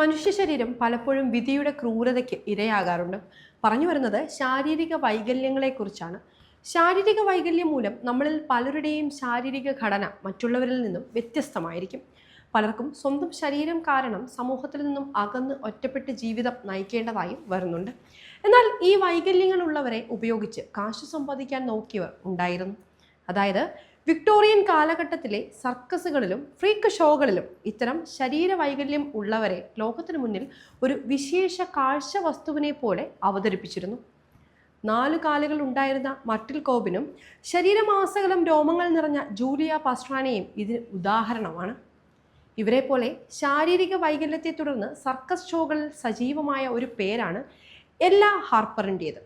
മനുഷ്യ ശരീരം പലപ്പോഴും വിധിയുടെ ക്രൂരതയ്ക്ക് ഇരയാകാറുണ്ട്. പറഞ്ഞു വരുന്നത് ശാരീരിക വൈകല്യങ്ങളെക്കുറിച്ചാണ്. ശാരീരിക വൈകല്യം മൂലം നമ്മളിൽ പലരുടെയും ശാരീരിക ഘടന മറ്റുള്ളവരിൽ നിന്നും വ്യത്യസ്തമായിരിക്കും. പലർക്കും സ്വന്തം ശരീരം കാരണം സമൂഹത്തിൽ നിന്നും അകന്ന് ഒറ്റപ്പെട്ട് ജീവിതം നയിക്കേണ്ടതായും വരുന്നുണ്ട്. എന്നാൽ ഈ വൈകല്യങ്ങളുള്ളവരെ ഉപയോഗിച്ച് കാശ് സമ്പാദിക്കാൻ നോക്കിയവർ ഉണ്ടായിരുന്നു. അതായത് വിക്ടോറിയൻ കാലഘട്ടത്തിലെ സർക്കസുകളിലും ഫ്രീക്ക് ഷോകളിലും ഇത്തരം ശരീരവൈകല്യം ഉള്ളവരെ ലോകത്തിനു മുന്നിൽ ഒരു വിശേഷ കാഴ്ച വസ്തുവിനെ പോലെ അവതരിപ്പിച്ചിരുന്നു. നാലു കാലുകൾ ഉണ്ടായിരുന്ന മട്ടിൽ കോബിനും ശരീരമാസകലം രോമങ്ങൾ നിറഞ്ഞ ജൂലിയ പാസ്ട്രാനയും ഇതിന് ഉദാഹരണമാണ്. ഇവരെ പോലെ ശാരീരിക വൈകല്യത്തെ തുടർന്ന് സർക്കസ് ഷോകളിൽ സജീവമായ ഒരു പേരാണ് എല്ലാ ഹാർപ്പറിന്റേത്.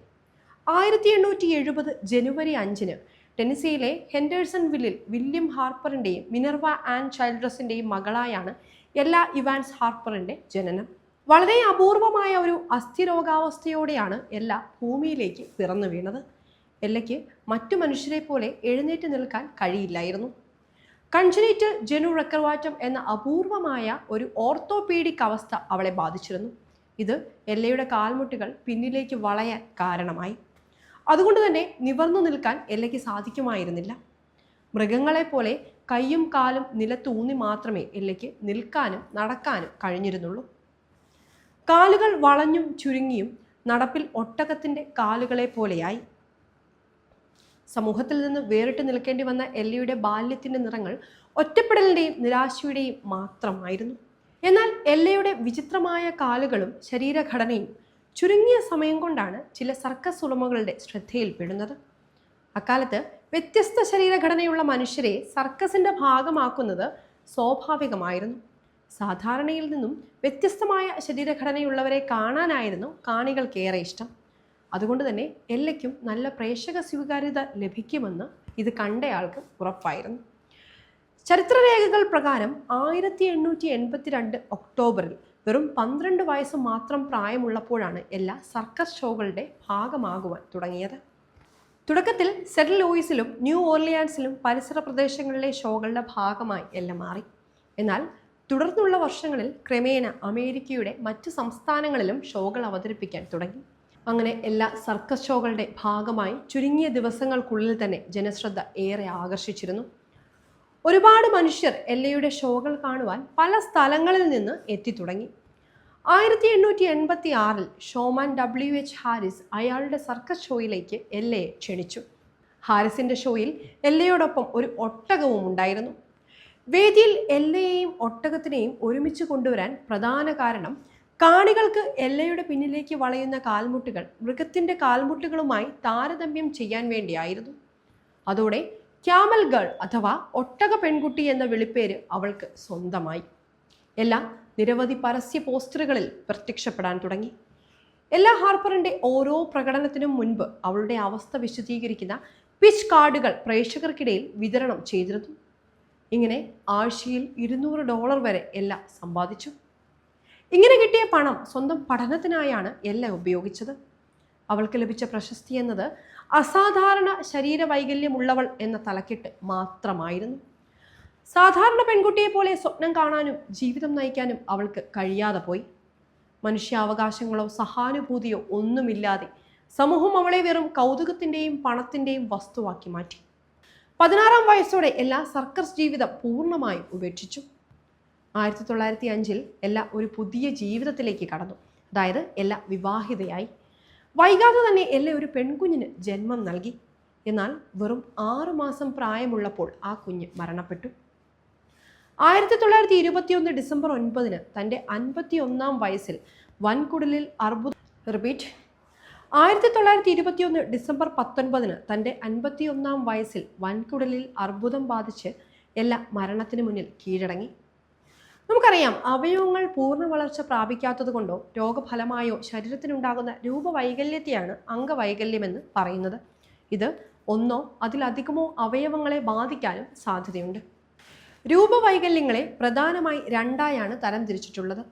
ആയിരത്തി എണ്ണൂറ്റി എഴുപത് ജനുവരി അഞ്ചിന് ടെന്നസിയിലെ ഹെൻഡേഴ്സൺ വില്ലിൽ വില്യം ഹാർപ്പറിന്റെയും മിനർവ ആൻഡ് ചൈൽഡ്രസിന്റെയും മകളായാണ് എല്ലാ ഇവാൻസ് ഹാർപ്പറിന്റെ ജനനം. വളരെ അപൂർവമായ ഒരു അസ്ഥിരോഗാവസ്ഥയോടെയാണ് എല്ലാ ഭൂമിയിലേക്ക് പിറന്നു വീണത്. എല്ലയ്ക്ക് മറ്റു മനുഷ്യരെ പോലെ എഴുന്നേറ്റ് നിൽക്കാൻ കഴിയില്ലായിരുന്നു. കൺജനേറ്റ് ജനു റെക്കർവാറ്റം എന്ന അപൂർവമായ ഒരു ഓർത്തോപീഡിക് അവസ്ഥ അവളെ ബാധിച്ചിരുന്നു. ഇത് എല്ലയുടെ കാൽമുട്ടുകൾ പിന്നിലേക്ക് വളയാൻ കാരണമായി. അതുകൊണ്ട് തന്നെ നിവർന്നു നിൽക്കാൻ എല്ലയ്ക്ക് സാധിക്കുമായിരുന്നില്ല. മൃഗങ്ങളെപ്പോലെ കൈയും കാലും നിലത്തൂന്നി മാത്രമേ എല്ലയ്ക്ക് നിൽക്കാനും നടക്കാനും കഴിഞ്ഞിരുന്നുള്ളൂ. കാലുകൾ വളഞ്ഞും ചുരുങ്ങിയും നടപ്പിൽ ഒട്ടകത്തിന്റെ കാലുകളെ പോലെയായി. സമൂഹത്തിൽ നിന്ന് വേറിട്ട് നിൽക്കേണ്ടി വന്ന എല്ലയുടെ ബാല്യത്തിന്റെ നിറങ്ങൾ ഒറ്റപ്പെടലിന്റെയും നിരാശയുടെയും മാത്രമായിരുന്നു. എന്നാൽ എല്ലയുടെ വിചിത്രമായ കാലുകളും ശരീരഘടനയും ചുരുങ്ങിയ സമയം കൊണ്ടാണ് ചില സർക്കസ് ഉടമകളുടെ ശ്രദ്ധയിൽപ്പെടുന്നത് അക്കാലത്ത് വ്യത്യസ്ത ശരീരഘടനയുള്ള മനുഷ്യരെ സർക്കസിന്റെ ഭാഗമാക്കുന്നത് സ്വാഭാവികമായിരുന്നു. സാധാരണയിൽ നിന്നും വ്യത്യസ്തമായ ശരീരഘടനയുള്ളവരെ കാണാനായിരുന്നു കാണികൾക്കേറെ ഇഷ്ടം. അതുകൊണ്ട് തന്നെ എല്ലയ്ക്കും നല്ല പ്രേക്ഷക സ്വീകാര്യത ലഭിക്കുമെന്ന് ഇത് കണ്ടയാൾക്ക് ഉറപ്പായിരുന്നു. ചരിത്രരേഖകൾ പ്രകാരം ആയിരത്തി എണ്ണൂറ്റി എൺപത്തിരണ്ട് ഒക്ടോബറിൽ വെറും പന്ത്രണ്ട് വയസ്സ് മാത്രം പ്രായമുള്ളപ്പോഴാണ് എല്ലാ സർക്കസ് ഷോകളുടെ ഭാഗമാകുവാൻ തുടങ്ങിയത്. തുടക്കത്തിൽ സെറ്റിൽ ലൂയിസിലും ന്യൂ ഓർലിയാൻസിലും പരിസര പ്രദേശങ്ങളിലെ ഷോകളുടെ ഭാഗമായി എല്ലാം മാറി. എന്നാൽ തുടർന്നുള്ള വർഷങ്ങളിൽ ക്രമേണ അമേരിക്കയുടെ മറ്റ് സംസ്ഥാനങ്ങളിലും ഷോകൾ അവതരിപ്പിക്കാൻ തുടങ്ങി. അങ്ങനെ എല്ലാ സർക്കസ് ഷോകളുടെ ഭാഗമായി ചുരുങ്ങിയ ദിവസങ്ങൾക്കുള്ളിൽ തന്നെ ജനശ്രദ്ധ ഏറെ ആകർഷിച്ചിരുന്നു. ഒരുപാട് മനുഷ്യർ എല്ലയുടെ ഷോകൾ കാണുവാൻ പല സ്ഥലങ്ങളിൽ നിന്ന് എത്തിത്തുടങ്ങി. ആയിരത്തി എണ്ണൂറ്റി എൺപത്തി ആറിൽ ഷോമാൻ ഡബ്ല്യു എച്ച് ഹാരിസ് അയാളുടെ സർക്കസ് ഷോയിലേക്ക് എല്ലയെ ക്ഷണിച്ചു. ഹാരിസിന്റെ ഷോയിൽ എല്ലയോടൊപ്പം ഒരു ഒട്ടകവും ഉണ്ടായിരുന്നു. വേദിയിൽ എല്ലയെയും ഒട്ടകത്തിനെയും ഒരുമിച്ച് കൊണ്ടുവരാൻ പ്രധാന കാരണം കാണികൾക്ക് എല്ലയുടെ പിന്നിലേക്ക് വളയുന്ന കാൽമുട്ടുകൾ മൃഗത്തിന്റെ കാൽമുട്ടുകളുമായി താരതമ്യം ചെയ്യാൻ വേണ്ടിയായിരുന്നു. അതോടെ ക്യാമൽ ഗേൾ അഥവാ ഒട്ടക പെൺകുട്ടി എന്ന വിളിപ്പേര് അവൾക്ക് സ്വന്തമായി. എല്ലാം നിരവധി പരസ്യ പോസ്റ്ററുകളിൽ പ്രത്യക്ഷപ്പെടാൻ തുടങ്ങി. എല്ലാ ഹാർപ്പറിന്റെ ഓരോ പ്രകടനത്തിനും മുൻപ് അവളുടെ അവസ്ഥ വിശദീകരിക്കുന്ന പിച്ച് കാർഡുകൾ പ്രേക്ഷകർക്കിടയിൽ വിതരണം ചെയ്തിരുന്നു. ഇങ്ങനെ ആഴ്ചയിൽ ഇരുന്നൂറ് ഡോളർ വരെ എല്ലാ സമ്പാദിച്ചു. ഇങ്ങനെ കിട്ടിയ പണം സ്വന്തം പഠനത്തിനായാണ് എല്ലാം ഉപയോഗിച്ചത്. അവൾക്ക് ലഭിച്ച പ്രശസ്തി എന്നത് അസാധാരണ ശരീരവൈകല്യമുള്ളവൾ എന്ന തലക്കെട്ട് മാത്രമായിരുന്നു. സാധാരണ പെൺകുട്ടിയെ പോലെ സ്വപ്നം കാണാനും ജീവിതം നയിക്കാനും അവൾക്ക് കഴിയാതെ പോയി. മനുഷ്യാവകാശങ്ങളോ സഹാനുഭൂതിയോ ഒന്നുമില്ലാതെ സമൂഹം അവളെ വെറും കൗതുകത്തിന്റെയും പണത്തിന്റെയും വസ്തുവാക്കി മാറ്റി. പതിനാറാം വയസ്സോടെ എല്ലാ സർക്കസ് ജീവിതം പൂർണമായും ഉപേക്ഷിച്ചു. ആയിരത്തി തൊള്ളായിരത്തി അഞ്ചിൽ എല്ലാ ഒരു പുതിയ ജീവിതത്തിലേക്ക് കടന്നു. അതായത് എല്ലാ വിവാഹിതയായി. വൈകാതെ തന്നെ എല്ലാ ഒരു പെൺകുഞ്ഞിന് ജന്മം നൽകി. എന്നാൽ വെറും ആറുമാസം പ്രായമുള്ളപ്പോൾ ആ കുഞ്ഞ് മരണപ്പെട്ടു. ആയിരത്തി തൊള്ളായിരത്തി ഇരുപത്തിയൊന്ന് ഡിസംബർ ഒൻപതിന് തന്റെ അൻപത്തി ഒന്നാം വയസ്സിൽ വൻകുടലിൽ അർബുദ റിപ്പീറ്റ് ആയിരത്തി തൊള്ളായിരത്തി ഇരുപത്തിയൊന്ന് ഡിസംബർ പത്തൊൻപതിന് തന്റെ അൻപത്തിയൊന്നാം വയസ്സിൽ വൻകുടലിൽ അർബുദം ബാധിച്ച് എല്ലാ മരണത്തിന് മുന്നിൽ കീഴടങ്ങി. നമുക്കറിയാം അവയവങ്ങൾ പൂർണ വളർച്ച പ്രാപിക്കാത്തത് കൊണ്ടോ രോഗഫലമായോ ശരീരത്തിനുണ്ടാകുന്ന രൂപവൈകല്യത്തെയാണ് അംഗവൈകല്യമെന്ന് പറയുന്നത്. ഇത് ഒന്നോ അതിലധികമോ അവയവങ്ങളെ ബാധിക്കാനും സാധ്യതയുണ്ട്. രൂപവൈകല്യങ്ങളെ പ്രധാനമായി രണ്ടായാണ് തരംതിരിച്ചിട്ടുള്ളത്.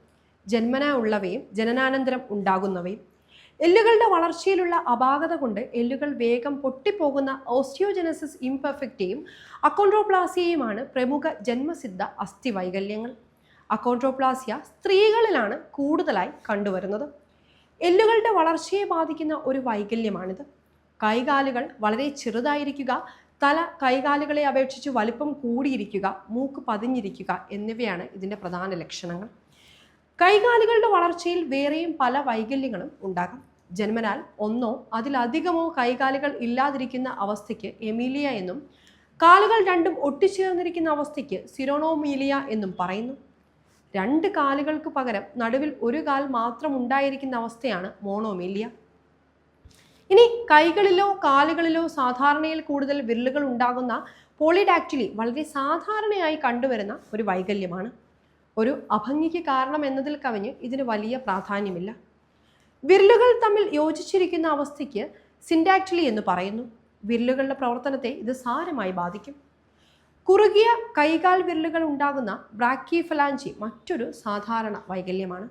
ജന്മനാ ഉള്ളവയും ജനനാനന്തരം ഉണ്ടാകുന്നവയും. എല്ലുകളുടെ വളർച്ചയിലുള്ള അപാകത കൊണ്ട് എല്ലുകൾ വേഗം പൊട്ടിപ്പോകുന്ന ഓസ്റ്റിയോജനസിസ് ഇംപെർഫെക്റ്റയും അക്കോൺട്രോപ്ലാസിയയുമാണ് പ്രമുഖ ജന്മസിദ്ധ അസ്ഥി വൈകല്യങ്ങൾ അക്കോൺട്രോപ്ലാസിയ സ്ത്രീകളിലാണ് കൂടുതലായി കണ്ടുവരുന്നത്. എല്ലുകളുടെ വളർച്ചയെ ബാധിക്കുന്ന ഒരു വൈകല്യമാണിത്. കൈകാലുകൾ വളരെ ചെറുതായിരിക്കുക തല കൈകാലുകളെ അപേക്ഷിച്ച് വലിപ്പം കൂടിയിരിക്കുക മൂക്ക് പതിഞ്ഞിരിക്കുക എന്നിവയാണ് ഇതിന്റെ പ്രധാന ലക്ഷണങ്ങൾ. കൈകാലുകളുടെ വളർച്ചയിൽ വേറെയും പല വൈകല്യങ്ങളും ഉണ്ടാകാം. ജന്മനാൽ ഒന്നോ അതിലധികമോ കൈകാലുകൾ ഇല്ലാതിരിക്കുന്ന അവസ്ഥയ്ക്ക് എമീലിയ എന്നും കാലുകൾ രണ്ടും ഒട്ടിച്ചേർന്നിരിക്കുന്ന അവസ്ഥയ്ക്ക് സിറോണോമീലിയ എന്നും പറയുന്നു. രണ്ട് കാലുകൾക്ക് പകരം നടുവിൽ ഒരു കാൽ മാത്രം ഉണ്ടായിരിക്കുന്ന അവസ്ഥയാണ് മോണോമീലിയ ഇനി കൈകളിലോ കാലുകളിലോ സാധാരണയിൽ കൂടുതൽ വിരലുകൾ ഉണ്ടാകുന്ന പോളിഡാക്ടിലി വളരെ സാധാരണയായി കണ്ടുവരുന്ന ഒരു വൈകല്യമാണ്. ഒരു അഭംഗിക്ക് കാരണം എന്നതിൽ കവിഞ്ഞ് ഇതിന് വലിയ പ്രാധാന്യമില്ല. വിരലുകൾ തമ്മിൽ യോജിച്ചിരിക്കുന്ന അവസ്ഥയ്ക്ക് സിൻഡാക്ടിലി എന്ന് പറയുന്നു. വിരലുകളുടെ പ്രവർത്തനത്തെ ഇത് സാരമായി ബാധിക്കും. കുറുകിയ കൈകാൽ വിരലുകൾ ഉണ്ടാകുന്ന ബ്രാക്കി ഫലാഞ്ചി മറ്റൊരു സാധാരണ വൈകല്യമാണ്.